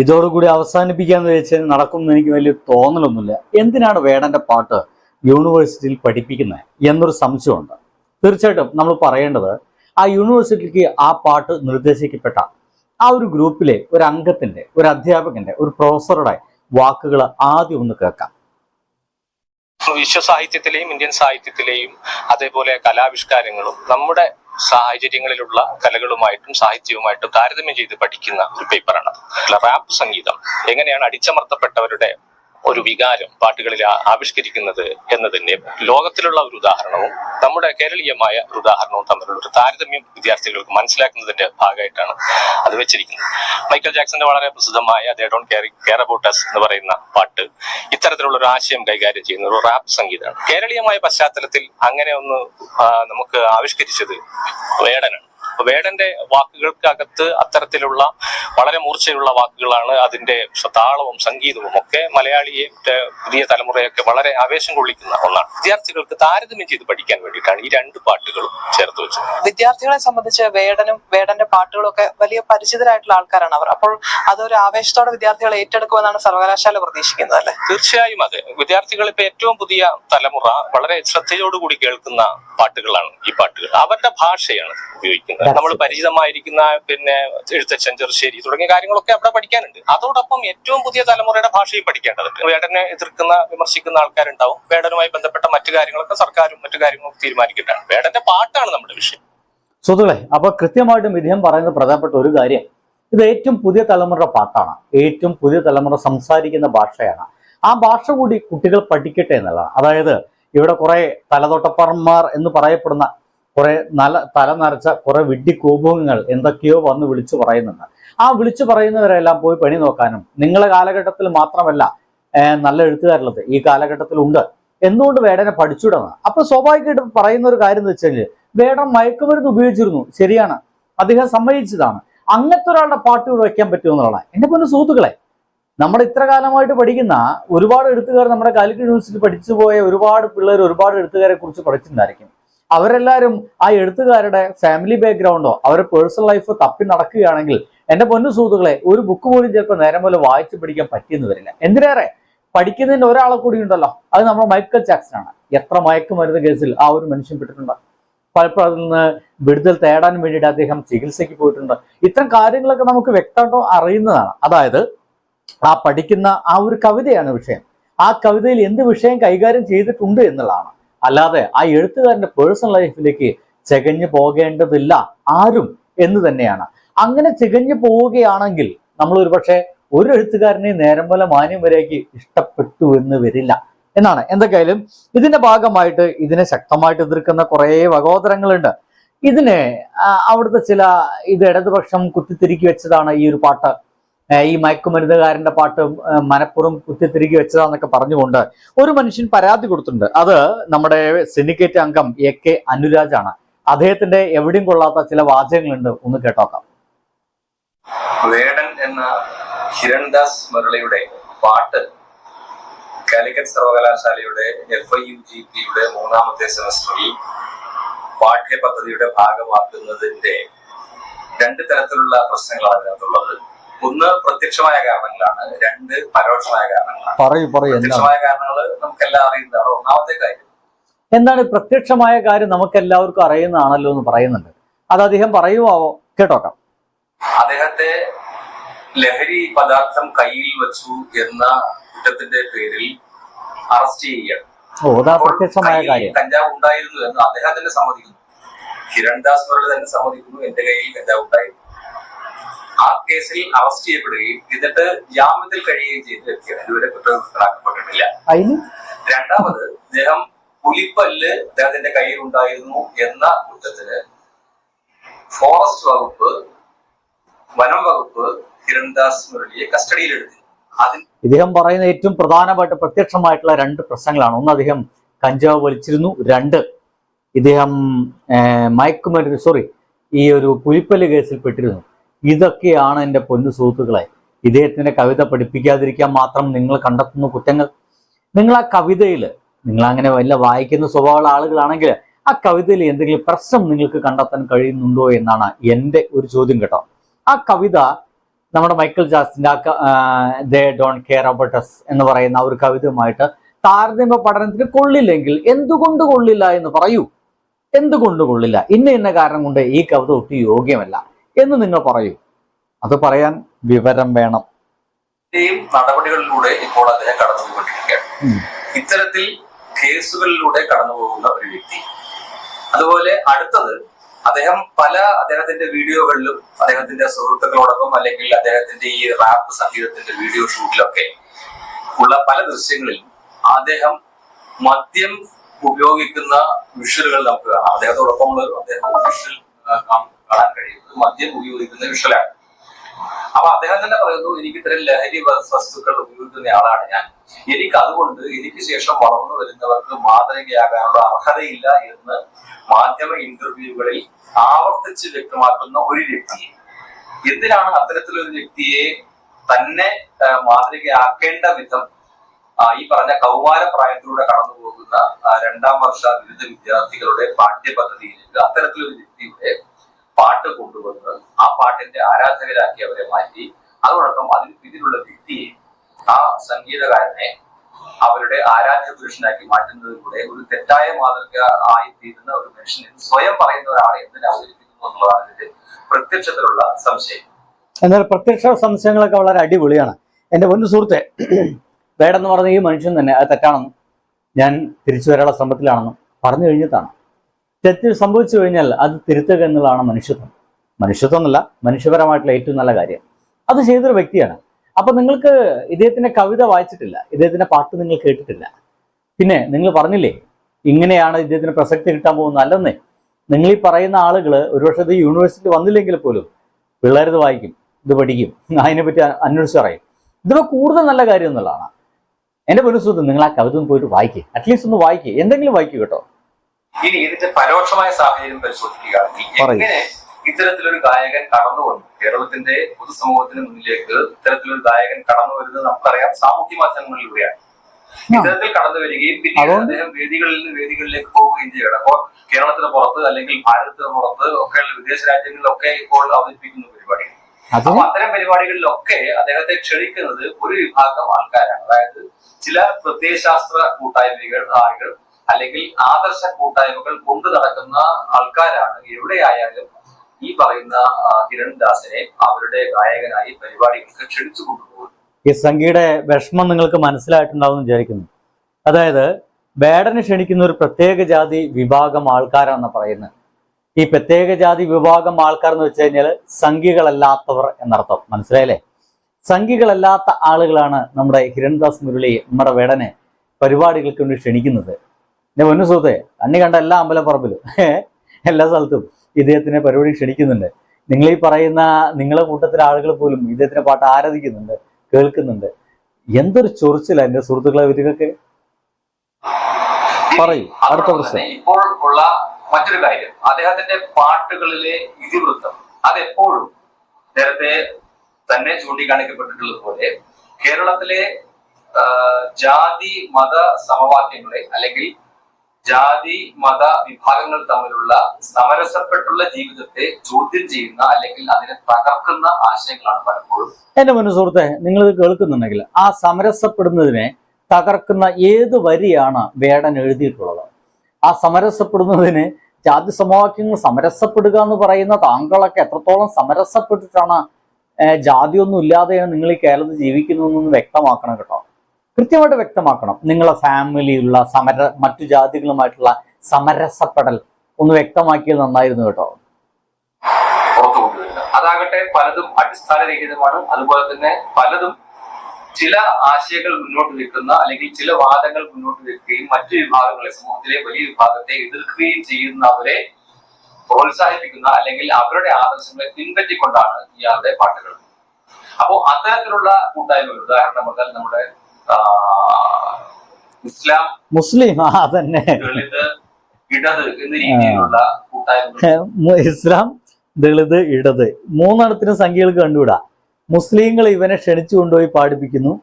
ഇതോടുകൂടി അവസാനിപ്പിക്കാന്ന് വെച്ച് നടക്കുമെന്ന് എനിക്ക് വലിയ തോന്നലൊന്നുമില്ല. എന്തിനാണ് വേടന്റെ പാട്ട് യൂണിവേഴ്സിറ്റിയിൽ പഠിപ്പിക്കുന്നത് എന്നൊരു സംശയമുണ്ട്. തീർച്ചയായിട്ടും നമ്മൾ പറയേണ്ടത് ആ യൂണിവേഴ്സിറ്റിക്ക് ആ പാട്ട് നിർദ്ദേശിക്കപ്പെട്ട ആ ഒരു ഗ്രൂപ്പിലെ ഒരു അംഗത്തിന്റെ ഒരു അധ്യാപകന്റെ ഒരു പ്രൊഫസറുടെ വാക്കുകൾ ആദ്യം ഒന്ന് കേൾക്കാം. വിശ്വസാഹിത്യത്തിലെയും ഇന്ത്യൻ സാഹിത്യത്തിലെയും അതേപോലെ കലാവിഷ്കാരങ്ങളും നമ്മുടെ സാഹചര്യങ്ങളിലുള്ള കലകളുമായിട്ടും സാഹിത്യവുമായിട്ടും താരതമ്യം ചെയ്ത് പഠിക്കുന്ന ഒരു പേപ്പറാണ് റാപ്പ് സംഗീതം. എങ്ങനെയാണ് അടിച്ചമർത്തപ്പെട്ടവരുടെ ഒരു വികാരം പാട്ടുകളിൽ ആവിഷ്കരിക്കുന്നത് എന്നതിന്റെ ലോകത്തിലുള്ള ഒരു ഉദാഹരണവും നമ്മുടെ കേരളീയമായ ഒരു ഉദാഹരണവും തമ്മിലുള്ള ഒരു താരതമ്യം വിദ്യാർത്ഥികൾക്ക് മനസ്സിലാക്കുന്നതിന്റെ ഭാഗമായിട്ടാണ് അത് വെച്ചിരിക്കുന്നത്. മൈക്കൽ ജാക്സന്റെ വളരെ പ്രസിദ്ധമായ they don't care care about us എന്ന് പറയുന്ന പാട്ട് ഇത്തരത്തിലുള്ള ഒരു ആശയം കൈകാര്യം ചെയ്യുന്ന ഒരു റാപ്പ് സംഗീതമാണ്. കേരളീയമായ പശ്ചാത്തലത്തിൽ അങ്ങനെ ഒന്ന് നമുക്ക് ആവിഷ്കരിച്ചത് വേടനാണ്. വേടന്റെ വാക്കുകൾക്കകത്ത് അത്തരത്തിലുള്ള വളരെ മൂർച്ചയുള്ള വാക്കുകളാണ് അതിന്റെ താളവും സംഗീതവും ഒക്കെ മലയാളിയെ പുതിയ തലമുറയൊക്കെ വളരെ ആവേശം കൊള്ളിക്കുന്ന ഒന്നാണ്. വിദ്യാർത്ഥികൾക്ക് താരതമ്യം ചെയ്ത് പഠിക്കാൻ വേണ്ടിയിട്ടാണ് ഈ രണ്ട് പാട്ടുകളും ചേർത്ത് വെച്ചത്. വിദ്യാർത്ഥികളെ സംബന്ധിച്ച് വേടനും വേടന്റെ പാട്ടുകളും ഒക്കെ വലിയ പരിചിതരായിട്ടുള്ള ആൾക്കാരാണ് അവർ. അപ്പോൾ അതൊരു ആവേശത്തോടെ വിദ്യാർത്ഥികൾ ഏറ്റെടുക്കുമെന്നാണ് സർവകലാശാല പ്രതീക്ഷിക്കുന്നത് അല്ലെ? തീർച്ചയായും അതെ. വിദ്യാർത്ഥികൾ ഇപ്പൊ ഏറ്റവും പുതിയ തലമുറ വളരെ ശ്രദ്ധയോടുകൂടി കേൾക്കുന്ന പാട്ടുകളാണ് ഈ പാട്ടുകൾ. അവരുടെ ഭാഷയാണ് ഉപയോഗിക്കുന്നത്. നമ്മൾ പരിചിതമായിരിക്കുന്ന പിന്നെ എഴുത്തച്ഛൻ ചെറുശ്ശേരി തുടങ്ങിയ കാര്യങ്ങളൊക്കെ അവിടെ പഠിക്കാനുണ്ട്. അതോടൊപ്പം ഏറ്റവും പുതിയ തലമുറയുടെ ഭാഷയും പഠിക്കേണ്ടതുണ്ട് വേടനെ എതിർക്കുന്ന വിമർശിക്കുന്ന ആൾക്കാരുണ്ടാവും. വേടനുമായി ബന്ധപ്പെട്ട മറ്റു കാര്യങ്ങളൊക്കെ സർക്കാരും മറ്റു കാര്യങ്ങളും തീരുമാനിക്കേണ്ടതാണ്. വേടന്റെ പാട്ടാണ് നമ്മുടെ വിഷയം. സുഹൃത്തുക്കളെ അപ്പൊ കൃത്യമായിട്ടും ഇദ്ദേഹം പറയുന്നത് പ്രധാനപ്പെട്ട ഒരു കാര്യം ഇത് ഏറ്റവും പുതിയ തലമുറയുടെ പാട്ടാണ്. ഏറ്റവും പുതിയ തലമുറ സംസാരിക്കുന്ന ഭാഷയാണ്. ആ ഭാഷ കൂടി കുട്ടികൾ പഠിക്കട്ടെ എന്നുള്ളതാണ്. അതായത് ഇവിടെ കുറെ തലതൊട്ടപ്പറന്മാർ എന്ന് പറയപ്പെടുന്ന കുറെ നല്ല തല നരച്ച കുറെ വിഡ്ഢി കോപങ്ങൾ എന്തൊക്കെയോ വന്ന് വിളിച്ചു പറയുന്നുണ്ട്. ആ വിളിച്ചു പറയുന്നവരെല്ലാം പോയി പണി നോക്കാനും നിങ്ങളെ കാലഘട്ടത്തിൽ മാത്രമല്ല നല്ല എഴുത്തുകാരുള്ളത് ഈ കാലഘട്ടത്തിൽ ഉണ്ട്. എന്തുകൊണ്ട് വേടനെ പഠിച്ചുവിടുന്നത് അപ്പൊ സ്വാഭാവികമായിട്ട് പറയുന്ന ഒരു കാര്യം എന്ന് വെച്ച് കഴിഞ്ഞാൽ വേടൻ മയക്കുമരുന്ന് ഉപയോഗിച്ചിരുന്നു. ശരിയാണ്. അദ്ദേഹം സമ്മതിച്ചതാണ്. അങ്ങനത്തെ ഒരാളുടെ പാട്ടുകൾ വയ്ക്കാൻ പറ്റുമെന്നുള്ളതാണ് എന്റെ പോലെ സുഹൃത്തുക്കളെ നമ്മൾ ഇത്ര കാലമായിട്ട് പഠിക്കുന്ന ഒരുപാട് എഴുത്തുകാർ നമ്മുടെ കാലിക്കറ്റ് യൂണിവേഴ്സിറ്റി പഠിച്ചു പോയ ഒരുപാട് പിള്ളേർ ഒരുപാട് എഴുത്തുകാരെ കുറിച്ച് പഠിച്ചിട്ടുണ്ടായിരിക്കും. അവരെല്ലാവരും ആ എഴുത്തുകാരുടെ ഫാമിലി ബാക്ക്ഗ്രൗണ്ടോ അവരുടെ പേഴ്സണൽ ലൈഫ് തപ്പി നടക്കുകയാണെങ്കിൽ എന്റെ പൊന്നു സുഹൃത്തുക്കളെ ഒരു ബുക്ക് പോലും ചിലപ്പോൾ നേരം പോലെ വായിച്ചു പഠിക്കാൻ പറ്റിയെന്ന് വരില്ല. എന്തിനേറെ? പഠിക്കുന്നതിന്റെ ഒരാളെ കൂടി ഉണ്ടല്ലോ. അത് നമ്മുടെ മൈക്കൽ ജാക്സൺ ആണ്. എത്ര മയക്കുമരുന്ന് കേസിൽ ആ ഒരു മനുഷ്യൻ പെട്ടിട്ടുണ്ട്. പലപ്പോഴും അതിൽ നിന്ന് വിടുതൽ തേടാൻ വേണ്ടിയിട്ട് അദ്ദേഹം ചികിത്സയ്ക്ക് പോയിട്ടുണ്ട്. ഇത്തരം കാര്യങ്ങളൊക്കെ നമുക്ക് വ്യക്തമായിട്ടോ അറിയുന്നതാണ്. അതായത് ആ പഠിക്കുന്ന ആ ഒരു കവിതയാണ് വിഷയം. ആ കവിതയിൽ എന്ത് വിഷയം കൈകാര്യം ചെയ്തിട്ടുണ്ട് എന്നുള്ളതാണ്. അല്ലാതെ ആ എഴുത്തുകാരന്റെ പേഴ്സണൽ ലൈഫിലേക്ക് ചെകഞ്ഞു പോകേണ്ടതില്ല ആരും എന്ന് തന്നെയാണ്. അങ്ങനെ ചികഞ്ഞു പോവുകയാണെങ്കിൽ നമ്മൾ ഒരുപക്ഷെ ഒരു എഴുത്തുകാരനെ നേരം പോലെ മാന്യം വരേക്ക് ഇഷ്ടപ്പെട്ടു എന്ന് വരില്ല. എന്നാണ്. എന്തൊക്കെയായാലും ഇതിന്റെ ഭാഗമായിട്ട് ഇതിനെ ശക്തമായിട്ട് എതിർക്കുന്ന കുറേ വകോദരങ്ങളുണ്ട്. ഇതിനെ അവിടുത്തെ ചില ഇത് ഇടതുപക്ഷം കുത്തിത്തിരിക്കി വെച്ചതാണ് ഈ ഒരു പാട്ട്. ഈ മയക്കുമരുന്നുകാരന്റെ പാട്ട് മനപ്പുറം കുത്തിത്തിരുക്കി വെച്ചതാന്നൊക്കെ പറഞ്ഞുകൊണ്ട് ഒരു മനുഷ്യൻ പരാതി കൊടുത്തിട്ടുണ്ട്. അത് നമ്മുടെ സിൻഡിക്കേറ്റ് അംഗം എ കെ അനുരാജാണ്. അദ്ദേഹത്തിന്റെ എവിടെയും കൊള്ളാത്ത ചില വാചകങ്ങളുണ്ട്. ഒന്ന് കേട്ടോക്കാം. വേടൻ എന്ന ഹിരൺദാസ് മുരളിയുടെ പാട്ട് കാലിക്കറ്റ് സർവകലാശാലയുടെ എഫ് ഐ യു ജി പിയുടെ മൂന്നാമത്തെ സെമസ്റ്ററിൽ പാഠ്യപദ്ധതിയുടെ ഭാഗമാക്കുന്നതിന്റെ രണ്ട് തരത്തിലുള്ള പ്രശ്നങ്ങളാണ് അതിനകത്തുള്ളത് ഒന്ന് പ്രത്യക്ഷമായ കാരണങ്ങളാണ് രണ്ട് പരോക്ഷമായ കാരണങ്ങളാണ്. പറയൂ പറയൂ പ്രത്യക്ഷമായ കാരണങ്ങൾ നമുക്കെല്ലാം അറിയുന്നതാണ് ഒന്നാമത്തെ കാര്യം. എന്താണ് പ്രത്യക്ഷമായ കാര്യം നമുക്ക് എല്ലാവർക്കും അറിയുന്നതാണല്ലോ എന്ന് പറയുന്നുണ്ട്. അത് അദ്ദേഹം പറയുമാവോ കേട്ടോക്കാം. അദ്ദേഹത്തെ ലഹരി പദാർത്ഥം കയ്യിൽ വെച്ചു എന്ന കുറ്റത്തിന്റെ പേരിൽ അറസ്റ്റ് ചെയ്യുകയാണ്. പ്രത്യക്ഷമായ കാര്യം. കഞ്ചാവ് ഉണ്ടായിരുന്നു എന്ന് അദ്ദേഹം തന്നെ സമ്മതിക്കുന്നു കിരൺദാസ് മുരളി തന്നെ സമ്മതിക്കുന്നു എന്റെ കയ്യിൽ കഞ്ചാവ് ഉണ്ടായിരുന്നു. ആ കേസിൽ അറസ്റ്റ് ചെയ്യപ്പെടുകയും എന്നിട്ട് ജാമ്യത്തിൽ കഴിയുകയും ചെയ്ത വ്യക്തിയാണ് ഇതുവരെ അതിന്? രണ്ടാമത് അദ്ദേഹം പുലിപ്പല്ല് അദ്ദേഹത്തിന്റെ കയ്യിൽ ഉണ്ടായിരുന്നു എന്ന കുറ്റത്തിന് ഫോറസ്റ്റ് വകുപ്പ് വനം വകുപ്പ് കിരൺദാസ് മുരളിയെ കസ്റ്റഡിയിലെടുത്തു. ഇദ്ദേഹം പറയുന്ന ഏറ്റവും പ്രധാനമായിട്ട് പ്രത്യക്ഷമായിട്ടുള്ള രണ്ട് പ്രശ്നങ്ങളാണ്. ഒന്ന് അദ്ദേഹം കഞ്ചാവ് വലിച്ചിരുന്നു. രണ്ട് ഇദ്ദേഹം മയക്കുമരുന്ന് സോറി ഈ ഒരു പുലിപ്പല്ല് കേസിൽ പെട്ടിരുന്നു. ഇതൊക്കെയാണ് എന്റെ പൊന്നു സുഹൃത്തുക്കളെ. ഇദ്ദേഹത്തിന്റെ കവിത പഠിപ്പിക്കാതിരിക്കാൻ മാത്രം നിങ്ങൾ കണ്ടെത്തുന്ന കുറ്റങ്ങൾ. നിങ്ങൾ ആ കവിതയിൽ നിങ്ങൾ അങ്ങനെ വല്ല വായിക്കുന്ന സ്വഭാവമുള്ള ആളുകളാണെങ്കിൽ ആ കവിതയിൽ എന്തെങ്കിലും പ്രശ്നം നിങ്ങൾക്ക് കണ്ടെത്താൻ കഴിയുന്നുണ്ടോ എന്നാണ് എന്റെ ഒരു ചോദ്യം കേട്ടോ. ആ കവിത നമ്മുടെ മൈക്കിൾ ജാക്സിന്റെ ദേ ഡോണ്ട് കെയർ അബൌട്ട് എന്ന് പറയുന്ന ഒരു കവിതയുമായിട്ട് താരതമ്യ പഠനത്തിന് കൊള്ളില്ലെങ്കിൽ എന്തുകൊണ്ട് കൊള്ളില്ല എന്ന് പറയൂ. എന്തുകൊണ്ട് കൊള്ളില്ല? ഇന്ന ഇന്ന കാരണം കൊണ്ട് ഈ കവിത ഒട്ടും യോഗ്യമല്ല. എന്ന് നിങ്ങൾ പറയൂ. അത് പറയാൻ വിവരം വേണം. നടപടികളിലൂടെ ഇപ്പോൾ അദ്ദേഹം കടന്നുപോയിക്കൊണ്ടിരിക്കുകയാണ്. ഇത്തരത്തിൽ കേസുകളിലൂടെ കടന്നുപോകുന്ന ഒരു വ്യക്തി. അതുപോലെ അടുത്തത് അദ്ദേഹം പല അദ്ദേഹത്തിന്റെ വീഡിയോകളിലും അദ്ദേഹത്തിന്റെ സുഹൃത്തുക്കളോടൊപ്പം അല്ലെങ്കിൽ അദ്ദേഹത്തിന്റെ ഈ റാപ്പ് സംഗീതത്തിന്റെ വീഡിയോ ഷൂട്ടിലൊക്കെ ഉള്ള പല ദൃശ്യങ്ങളിൽ അദ്ദേഹം മദ്യം ഉപയോഗിക്കുന്ന വിഷ്വലുകൾ നമുക്ക് കാണാം. അദ്ദേഹത്തോടൊപ്പമുള്ള ഒരു അദ്ദേഹം വിഷ്വൽ കാണാൻ കഴിയുന്നത് മദ്യം ഉപയോഗിക്കുന്ന വിഷലാണ് അപ്പൊ അദ്ദേഹം തന്നെ പറയുന്നു എനിക്ക് ഇത്തരം ലഹരി വസ്തുക്കൾ ഉപയോഗിക്കുന്ന ആളാണ് ഞാൻ. എനിക്ക് അതുകൊണ്ട് എനിക്ക് ശേഷം വളർന്നു വരുന്നവർക്ക് മാതൃകയാകാനുള്ള അർഹതയില്ല എന്ന് മാധ്യമ ഇന്റർവ്യൂകളിൽ ആവർത്തിച്ച് വ്യക്തമാക്കുന്ന ഒരു വ്യക്തിയെ. എന്തിനാണ് അത്തരത്തിലൊരു വ്യക്തിയെ തന്നെ മാതൃകയാക്കേണ്ട വിധം ഈ പറഞ്ഞ കൗമാര പ്രായത്തിലൂടെ കടന്നു പോകുന്ന രണ്ടാം വർഷ ബിരുദ വിദ്യാർത്ഥികളുടെ പാഠ്യപദ്ധതിയിലേക്ക് അത്തരത്തിലൊരു വ്യക്തിയുടെ പാട്ട് കൊണ്ടുവന്ന് ആ പാട്ടിന്റെ ആരാധകരാക്കി അവരെ മാറ്റി. അതോടൊപ്പം അതിന് പിന്നിലുള്ള വ്യക്തിയെ ആ സംഗീതകാരനെ അവരുടെ ആരാധ്യ പുരുഷനാക്കി മാറ്റുന്നതിലൂടെ ഒരു തെറ്റായ മാതൃക ആയിത്തീരുന്ന ഒരു മനുഷ്യൻ സ്വയം പറയുന്ന ഒരാളെ എന്തിനെ അവതരിപ്പിക്കുന്നു എന്നുള്ളതാണ് ഇതിന്റെ പ്രത്യക്ഷത്തിലുള്ള സംശയം. എന്നാൽ പ്രത്യക്ഷ സംശയങ്ങളൊക്കെ വളരെ അടിപൊളിയാണ്. എന്റെ പൊന്നു സുഹൃത്തെ വേടെന്ന് പറഞ്ഞ ഈ മനുഷ്യൻ തന്നെ അത് തെറ്റാണെന്നും ഞാൻ തിരിച്ചു വരാനുള്ള ശ്രമത്തിലാണെന്നും പറഞ്ഞു കഴിഞ്ഞിട്ടാണ്. തെറ്റ് സംഭവിച്ചു കഴിഞ്ഞാൽ അത് തിരുത്തുക എന്നുള്ളതാണ് മനുഷ്യത്വം. മനുഷ്യത്വം എന്നല്ല മനുഷ്യപരമായിട്ടുള്ള ഏറ്റവും നല്ല കാര്യം. അത് ചെയ്തൊരു വ്യക്തിയാണ്. അപ്പൊ നിങ്ങൾക്ക് ഇദ്ദേഹത്തിന്റെ കവിത വായിച്ചിട്ടില്ല ഇദ്ദേഹത്തിന്റെ പാട്ട് നിങ്ങൾ കേട്ടിട്ടില്ല. പിന്നെ നിങ്ങൾ പറഞ്ഞില്ലേ ഇങ്ങനെയാണ് ഇദ്ദേഹത്തിന് പ്രസക്തി കിട്ടാൻ പോകുന്നത്. അല്ലെന്നേ നിങ്ങൾ ഈ പറയുന്ന ആളുകൾ ഒരുപക്ഷെ ഇത് യൂണിവേഴ്സിറ്റി വന്നില്ലെങ്കിൽ പോലും പിള്ളേരിത് വായിക്കും ഇത് പഠിക്കും അതിനെപ്പറ്റി അന്വേഷിച്ച് പറയും. ഇതിപ്പോ കൂടുതൽ നല്ല കാര്യം എന്നുള്ളതാണ്. എന്റെ പൊന്നുസുഹൃത്ത് നിങ്ങൾ ആ കവിത ഒന്ന് പോയിട്ട് വായിക്കുക അറ്റ്ലീസ്റ്റ് ഒന്ന് വായിക്കുക എന്തെങ്കിലും വായിക്കൂ കേട്ടോ. ഇനി ഇതിന്റെ പരോക്ഷമായ സാഹചര്യം പരിശോധിക്കുകയാണെങ്കിൽ. എങ്ങനെ ഇത്തരത്തിലൊരു ഗായകൻ കടന്നു വന്നു? കേരളത്തിന്റെ പൊതുസമൂഹത്തിന് മുന്നിലേക്ക് ഇത്തരത്തിലൊരു ഗായകൻ കടന്നു വരുന്നത് നമുക്കറിയാം. സാമൂഹ്യ മാധ്യമങ്ങളിലൂടെയാണ്. ഇത്തരത്തിൽ കടന്നു വരികയും പിന്നീട് അദ്ദേഹം വേദികളിൽ നിന്ന് വേദികളിലേക്ക് പോവുകയും ചെയ്യണം. അപ്പോൾ കേരളത്തിന് പുറത്ത് അല്ലെങ്കിൽ ഭാരതത്തിന് പുറത്ത് ഒക്കെ വിദേശ രാജ്യങ്ങളിലൊക്കെ ഇപ്പോൾ അവതരിപ്പിക്കുന്ന പരിപാടി അത് അപ്പൊ അത്തരം പരിപാടികളിലൊക്കെ അദ്ദേഹത്തെ ക്ഷണിക്കുന്നത് ഒരു വിഭാഗം ആൾക്കാരാണ്. അതായത് ചില പ്രത്യയശാസ്ത്ര കൂട്ടായ്മകൾ ആളുകൾ അല്ലെങ്കിൽ ആദർശ കൂട്ടായ്മകൾ കൊണ്ടു നടക്കുന്ന ആൾക്കാരാണ്. എവിടെയായാലും ഈ പറയുന്ന ആ, കിരൺദാസിനെ അവരുടെ ഗായകനായി പരിപാടികൾക്ക് ക്ഷണിച്ചു കൊണ്ടുപോകുന്നത് ഈ സംഗീയുടെ വിഷമം നിങ്ങൾക്ക് മനസ്സിലായിട്ടുണ്ടാവും വിചാരിക്കുന്നു. അതായത് വേടനെ ക്ഷണിക്കുന്ന ഒരു പ്രത്യേക ജാതി വിഭാഗം ആൾക്കാരാണെന്ന് പറയുന്നത്. ഈ പ്രത്യേക ജാതി വിഭാഗം ആൾക്കാർ എന്ന് വെച്ച് കഴിഞ്ഞാൽ സംഖ്യകളല്ലാത്തവർ എന്നർത്ഥം. മനസ്സിലായല്ലേ? സംഖ്യകളല്ലാത്ത ആളുകളാണ് നമ്മുടെ ഹിരൺദാസ് മുരളി നമ്മുടെ വേടനെ പരിപാടികൾക്ക് വേണ്ടി ക്ഷണിക്കുന്നത്. എന്റെ പൊന്നു സുഹൃത്തെ അന്നി കണ്ട എല്ലാ അമ്പലപ്പറമ്പിലും എല്ലാ സ്ഥലത്തും ഇദ്ദേഹത്തിനെ പരിപാടി ക്ഷണിക്കുന്നുണ്ട്. നിങ്ങൾ ഈ പറയുന്ന നിങ്ങളെ കൂട്ടത്തിലെ ആളുകൾ പോലും ഇദ്ദേഹത്തിന്റെ പാട്ട് ആരാധിക്കുന്നുണ്ട് കേൾക്കുന്നുണ്ട്. എന്തൊരു ചൊറിച്ചില്ല എന്റെ സുഹൃത്തുക്കളെ ഇവർക്കൊക്കെ പറയൂ അടുത്ത പ്രശ്നം. ഇപ്പോൾ ഉള്ള മറ്റൊരു കാര്യം അദ്ദേഹത്തിന്റെ പാട്ടുകളിലെ ഇതിവൃത്തം. അതെപ്പോഴും നേരത്തെ തന്നെ ചൂണ്ടിക്കാണിക്കപ്പെട്ടിട്ടുള്ളത് പോലെ കേരളത്തിലെ ജാതി മത സമവാക്യങ്ങളെ അല്ലെങ്കിൽ ജാതി മത വിഭാഗങ്ങൾ തമ്മിലുള്ള സമരസപ്പെട്ടുള്ള ജീവിതത്തെ ചോദ്യം ചെയ്യുന്ന അല്ലെങ്കിൽ അതിനെ തകർക്കുന്ന ആശയങ്ങളാണ് പലപ്പോഴും. എന്റെ മുന്നു നിങ്ങൾ ഇത് കേൾക്കുന്നുണ്ടെങ്കിൽ ആ സമരസപ്പെടുന്നതിനെ തകർക്കുന്ന ഏത് വരിയാണ് വേടൻ എഴുതിയിട്ടുള്ളത്? ആ സമരസപ്പെടുന്നതിന് ജാതി സമവാക്യങ്ങൾ സമരസപ്പെടുക എന്ന് പറയുന്ന താങ്കളൊക്കെ എത്രത്തോളം സമരസപ്പെട്ടിട്ടാണ് ജാതിയൊന്നും ഇല്ലാതെയാണ് നിങ്ങൾ ഈ കേരളത്തിൽ ജീവിക്കുന്നതെന്ന് വ്യക്തമാക്കണം കേട്ടോ. കൃത്യമായിട്ട് വ്യക്തമാക്കണം. നിങ്ങളെ ഫാമിലിയുള്ള സമര മറ്റു ജാതികളുമായിട്ടുള്ള സമരസപ്പെടൽ ഒന്ന് വ്യക്തമാക്കിയത് നന്നായിരുന്നു കേട്ടോ. അതാകട്ടെ പലതും അടിസ്ഥാന അടിസ്ഥാനരഹിതമാണ്. അതുപോലെ തന്നെ പലതും ചില ആശയങ്ങൾ മുന്നോട്ട് വെക്കുന്ന അല്ലെങ്കിൽ ചില വാദങ്ങൾ മുന്നോട്ട് വെക്കുകയും മറ്റു വിഭാഗങ്ങളെ സമൂഹത്തിലെ വലിയ വിഭാഗത്തെ എതിർക്കുകയും ചെയ്യുന്നവരെ പ്രോത്സാഹിപ്പിക്കുന്ന അല്ലെങ്കിൽ അവരുടെ ആദർശങ്ങളെ പിൻപറ്റിക്കൊണ്ടാണ് ഇയാളുടെ പാട്ടുകൾ. അപ്പോ അത്തരത്തിലുള്ള കൂട്ടായ്മകൾ ഉദാഹരണം പറഞ്ഞാൽ നമ്മുടെ ഇസ്ലാം മുസ്ലിം ആ തന്നെ ദളിത് ഇടത് എന്ന രീതിയിലുള്ള കൂട്ടായ്മകൾ. മു- ഇസ്ലാം ദളിത് ഇടത്. മൂന്നെണ്ണത്തിനും സംഖ്യകൾക്ക് കണ്ടുവിടാ. മുസ്ലിങ്ങൾ ഇവനെ ക്ഷണിച്ചു കൊണ്ടുപോയി പാടിപ്പിക്കുന്നു.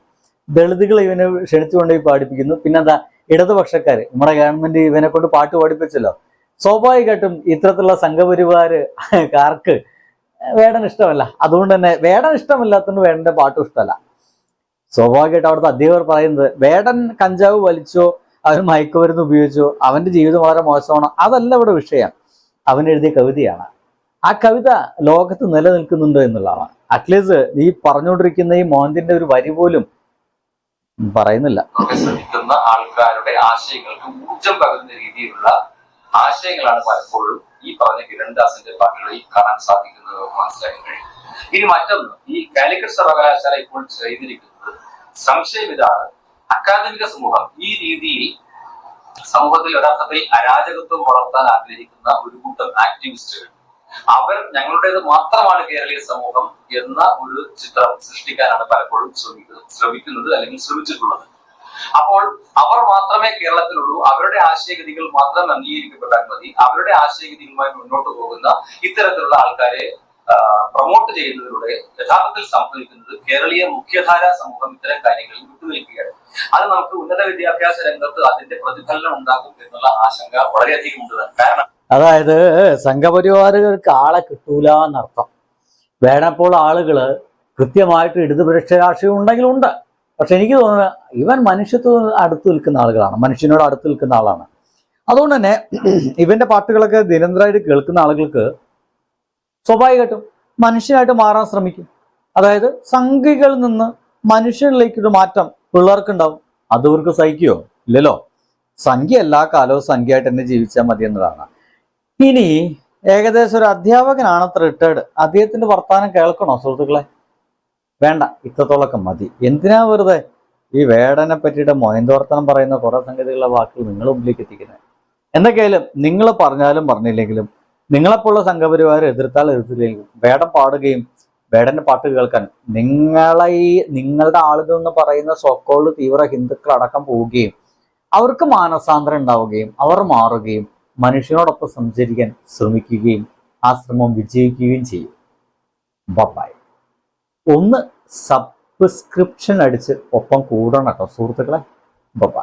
ദളിതുകൾ ഇവനെ ക്ഷണിച്ചു കൊണ്ടുപോയി പാടിപ്പിക്കുന്നു. പിന്നെന്താ ഇടതുപക്ഷക്കാര്. നമ്മുടെ ഗവൺമെന്റ് ഇവനെ കൊണ്ട് പാട്ട് പാടിപ്പിച്ചല്ലോ. സ്വാഭാവികമായിട്ടും ഇത്തരത്തിലുള്ള സംഘപരിവാരക്കാർക്ക് വേടൻ ഇഷ്ടമല്ല. അതുകൊണ്ട് തന്നെ വേടൻ ഇഷ്ടമല്ലാത്തതുകൊണ്ട് വേടന്റെ പാട്ടും ഇഷ്ടമല്ല. സ്വാഭാവികമായിട്ട് അവിടുത്തെ അധ്യാപകർ പറയുന്നത് വേടൻ കഞ്ചാവ് വലിച്ചോ അവൻ മയക്കുമരുന്ന് ഉപയോഗിച്ചോ അവന്റെ ജീവിതം വളരെ മോശമാണ്? അതല്ല ഇവിടെ വിഷയം. അവൻ എഴുതിയ കവിതയാണ്. ആ കവിത ലോകത്ത് നിലനിൽക്കുന്നുണ്ടോ എന്നുള്ളതാണ്. അറ്റ്ലീസ്റ്റ് ഈ പറഞ്ഞുകൊണ്ടിരിക്കുന്ന ഈ മോഹന്തിന്റെ ഒരു വരി പോലും പറയുന്നില്ല. ശ്രമിക്കുന്ന ആൾക്കാരുടെ ആശയങ്ങൾക്ക് ഊർജം പകരുന്ന രീതിയിലുള്ള ആശയങ്ങളാണ് പലപ്പോഴും ഈ പറഞ്ഞ കിരൺദാസിന്റെ പാട്ടുകളിൽ കാണാൻ സാധിക്കുന്നത് മനസ്സിലാക്കി കഴിയും. ഇനി മറ്റൊന്ന് ഈ കാലിക്കറ്റ് സർവകലാശാല ഇപ്പോൾ ചെയ്തിരിക്കുന്നത് സംശയം ഇതാണ്. അക്കാദമിക സമൂഹം ഈ രീതിയിൽ സമൂഹത്തിൽ ഒരർത്ഥത്തിൽ അരാജകത്വം വളർത്താൻ ആഗ്രഹിക്കുന്ന ഒരു കൂട്ടം ആക്ടിവിസ്റ്റുകൾ അവർ ഞങ്ങളുടേത് മാത്രമാണ് കേരളീയ സമൂഹം എന്ന ഒരു ചിത്രം സൃഷ്ടിക്കാനാണ് പലപ്പോഴും ശ്രമിക്കുന്നത് ശ്രമിക്കുന്നത് അല്ലെങ്കിൽ ശ്രമിച്ചിട്ടുള്ളത്. അപ്പോൾ അവർ മാത്രമേ കേരളത്തിലുള്ളൂ. അവരുടെ ആശയഗതികൾ മാത്രം അംഗീകരിക്കപ്പെട്ടാൽ മതി. അവരുടെ ആശയഗതികളുമായി മുന്നോട്ട് പോകുന്ന ഇത്തരത്തിലുള്ള ആൾക്കാരെ പ്രൊമോട്ട് ചെയ്യുന്നതിലൂടെ യഥാർത്ഥത്തിൽ സംഭവിക്കുന്നത് കേരളീയ മുഖ്യധാര സമൂഹം ഇത്തരം കാര്യങ്ങളിൽ വിട്ടുനിൽക്കുകയാണ്. അത് നമുക്ക് ഉന്നത വിദ്യാഭ്യാസ രംഗത്ത് അതിന്റെ പ്രതിഫലനം ഉണ്ടാകും എന്നുള്ള ആശങ്ക വളരെയധികം ഉണ്ട് കാരണം അതായത് സംഘപരിവാറുകൾക്ക് ആളെ കിട്ടൂല എന്നർത്ഥം. വേണപ്പോൾ ആളുകൾ കൃത്യമായിട്ട് ഇടതുപക്ഷ രാഷ്ട്രീയം ഉണ്ടെങ്കിലും ഉണ്ട്. പക്ഷെ എനിക്ക് തോന്നുന്നത് ഇവൻ മനുഷ്യത്വം അടുത്ത് നിൽക്കുന്ന ആളുകളാണ്. മനുഷ്യനോട് അടുത്ത് നിൽക്കുന്ന ആളാണ്. അതുകൊണ്ട് തന്നെ ഇവന്റെ പാട്ടുകളൊക്കെ നിരന്തരമായിട്ട് കേൾക്കുന്ന ആളുകൾക്ക് സ്വാഭാവികമായിട്ടും മനുഷ്യനായിട്ട് മാറാൻ ശ്രമിക്കും. അതായത് സംഘികളിൽ നിന്ന് മനുഷ്യനിലേക്കൊരു മാറ്റം പിള്ളേർക്കുണ്ടാവും. അത് ഇവർക്ക് സഹിക്കുമോ ഇല്ലല്ലോ. സംഖ്യ എല്ലാ കാലവും സംഖ്യയായിട്ട് തന്നെ ജീവിച്ചാൽ മതി എന്നതാണ്. ഇനി ഏകദേശം ഒരു അധ്യാപകനാണ് അത്ര റിട്ടയർഡ് അദ്ദേഹത്തിന്റെ വർത്തമാനം കേൾക്കണോ സുഹൃത്തുക്കളെ? വേണ്ട ഇത്രത്തോളൊക്കെ മതി. എന്തിനാ വെറുതെ ഈ വേടനെ പറ്റിയിട്ട് മൊയന്തോർത്തനം പറയുന്ന കുറെ സംഗതികളുടെ വാക്കുകൾ നിങ്ങളുടെ മുമ്പിലേക്ക് എത്തിക്കുന്നത്? എന്തൊക്കെയായാലും നിങ്ങൾ പറഞ്ഞാലും പറഞ്ഞില്ലെങ്കിലും നിങ്ങളെപ്പോലുള്ള സംഘപരിവാർ എതിർത്താൽ എതിർത്തില്ലെങ്കിൽ വേടം പാടുകയും വേടന്റെ പാട്ട് കേൾക്കാൻ നിങ്ങളെ ഈ നിങ്ങളുടെ ആളുകൾ എന്ന് പറയുന്ന സോക്കോൾ തീവ്ര ഹിന്ദുക്കൾ അടക്കം പോവുകയും അവർക്ക് മാനസാന്തരം ഉണ്ടാവുകയും അവർ മാറുകയും മനുഷ്യനോടൊപ്പം സഞ്ചരിക്കാൻ ശ്രമിക്കുകയും ആ ശ്രമം വിജയിക്കുകയും ചെയ്യും. ബപ്പായി ഒന്ന് സബ്സ്ക്രിപ്ഷൻ അടിച്ച് ഒപ്പം കൂടണം കേട്ടോ സുഹൃത്തുക്കളെ. ബബായ്